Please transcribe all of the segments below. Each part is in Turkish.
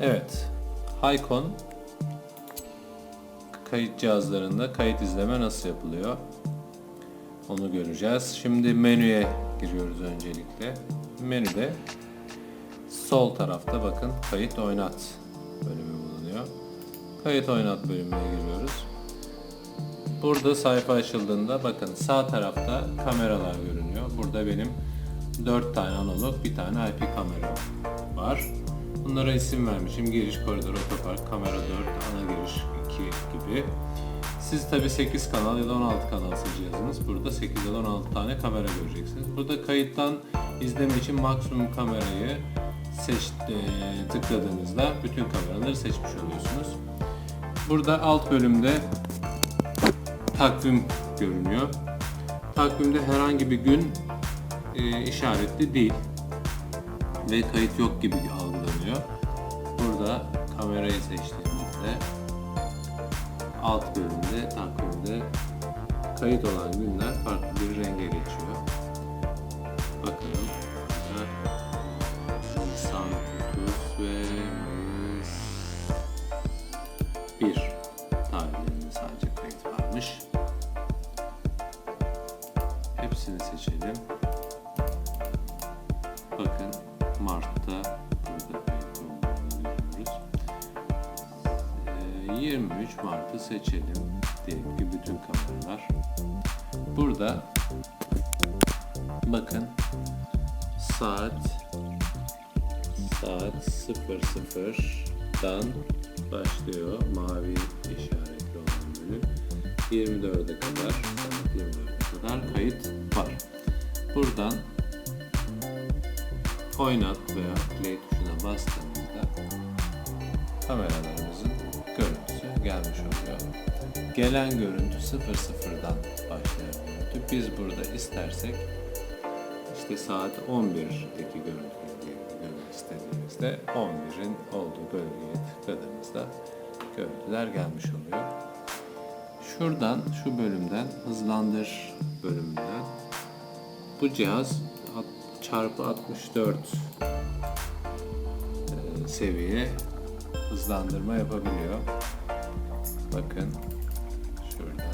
Evet. Haycon kayıt cihazlarında kayıt izleme nasıl yapılıyor? Onu göreceğiz. Şimdi menüye giriyoruz öncelikle. Menüde sol tarafta bakın kayıt oynat bölümü bulunuyor. Kayıt oynat bölümüne giriyoruz. Burada sayfa açıldığında bakın sağ tarafta kameralar görünüyor. Burada benim 4 tane analog, bir tane IP kamera var. Bunlara isim vermişim. Giriş koridor, otopark, kamera 4, ana giriş 2 gibi. Siz tabi 8 kanal ya da 16 kanal cihazınız. Burada 8 ya da 16 tane kamera göreceksiniz. Burada kayıttan izleme için maksimum kamerayı seç, e, tıkladığınızda bütün kameraları seçmiş oluyorsunuz. Burada alt bölümde takvim görünüyor. Takvimde herhangi bir gün e, işaretli değil ve kayıt yok gibi algılanıyor. Burada kamerayı seçtiğimizde alt bölümde takvimde kayıt olan günler farklı bir renge geçiyor. Bakalım. Nisan 30 ve Mayıs 1 tarihlerinde sadece kayıt varmış. Hepsini seçelim. Bakın Mart'ta 23 Mart'ı seçelim. Diyelim ki bütün kameralar. Burada bakın saat saat 00'dan başlıyor mavi işaretli olan bölüm 24'e kadar saat 24'e kadar kayıt var. Buradan oynat veya play tuşuna bastığımızda kameralarımızın gelmiş oluyor. Gelen görüntü 00'dan başlayan görüntü. Biz burada istersek işte saat 11'deki görüntüleri görmek istediğimizde 11'in olduğu bölgeye tıkladığımızda görüntüler gelmiş oluyor. Şuradan, şu bölümden, hızlandır bölümünden bu cihaz çarpı 64 e, seviye hızlandırma yapabiliyor. Bakın şuradan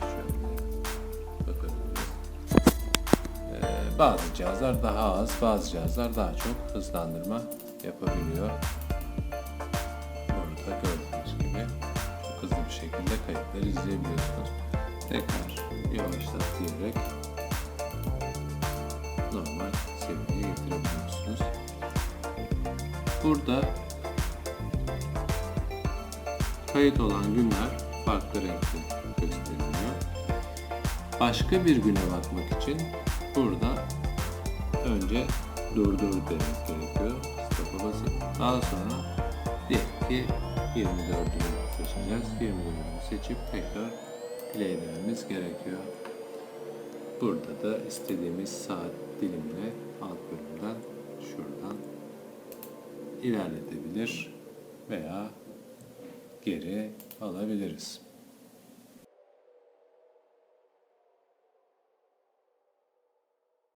şöyle bakabiliriz. Ee, bazı cihazlar daha az, bazı cihazlar daha çok hızlandırma yapabiliyor. Burada gördüğünüz gibi çok hızlı bir şekilde kayıtları izleyebiliyorsunuz. Tekrar yavaşlat diyerek normal seviyeye getirebiliyorsunuz. Burada kayıt olan günler farklı renkli gösteriliyor. Başka bir güne bakmak için burada önce durdur demek gerekiyor. Stop'a basıp daha sonra diyelim ki 24'ü seçeceğiz. 24'ü seçip tekrar play dememiz gerekiyor. Burada da istediğimiz saat dilimine alt bölümden şuradan ilerletebilir veya geri alabiliriz.